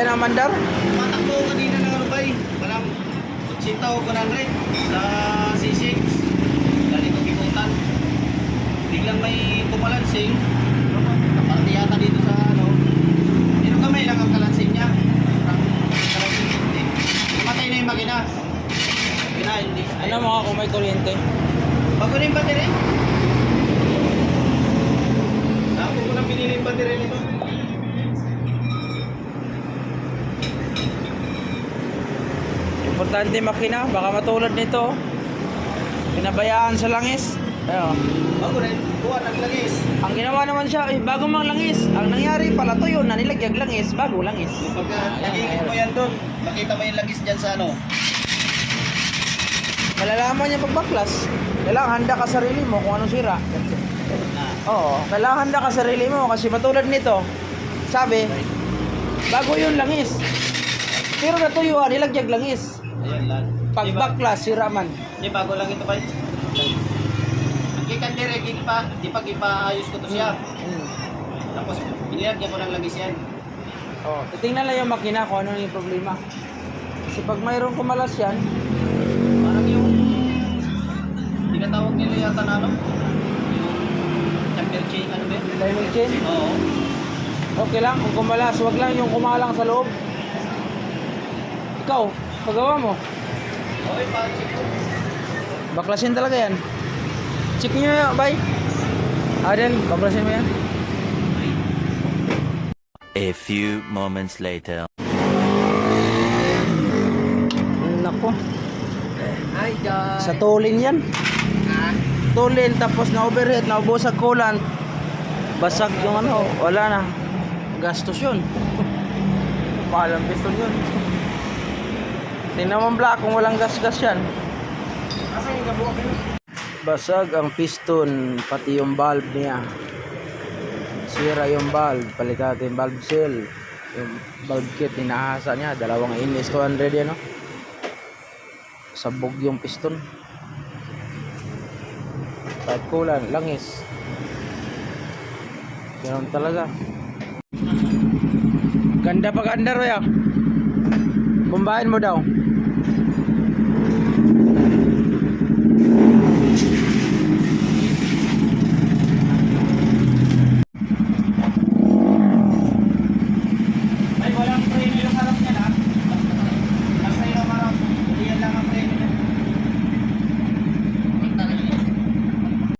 Ayan ang mandar. Matakbo ko kanina ng Rubay. Walang kutsita o 100 sa C6. Dali ko kibutan. Biglang may kumalansing. Kaparte yata dito sa ano. Pero kamay lang ang kalansing niya. Parang kalansing hindi. Matay na yung makina. Makina hindi. Ano mga kung may kuryente? Bago na yung battery? Importante makina, baka matulad nito. Pinabayaan sa langis. Ayun. Bago na. Kuha, naglagis. Ang ginawa naman siya, eh, bago mang langis. Ang nangyari pala to yun, na nilagyag langis, bago langis. Pagka nagigit mo yan doon, makita mo yung lagis dyan sa ano. Malalaman niya pagbaklas. Kailangan handa ka sarili mo kung anong sira. Ah, Oo, kailangan handa ka sarili mo kasi matulad nito. Sabi, bago yun langis. Pero natuyuan, nilagyag langis. ayan lang. Pag Di ba- baklas, sira man. Di bago lang ito ba? Ang kikan dire, gigi pa, di pa gipaayos ko to siya. Hmm. Tapos binilagyan ko ng lagis yan. Oh, titingnan lang yung makina kung ano yung problema. Kasi pag mayroong kumalas yan, Parang yung tinatawag nila yata na ano? Yung chamber chain, ano ba yun? timing chain, Oo. okay lang. Kung kumalas, wag lang yung kumalang sa loob. Ikaw, pagawa mo. Okay, pa-check ko. Baklasin talaga yan. Check nyo yan, bye. Adel, baklasin mo yan. A few moments later. Nako, Hi, guys. sa tulin yan. Ah, Tulin, tapos na overhead, naubos sa coolant. Basag yung ano, wala na. Gastos yun. Mahal ang piston yun. Tingnan mo black kung walang gas-gas yan. Basag ang piston, pati yung valve niya. Sira yung valve, palit natin yung valve seal. Yung valve kit, inahasa niya, dalawang inlis 200 yan, no? Sabog yung piston. Kahit langis. Ganun talaga. Ganda pag under, ya. Bumbahin mo daw.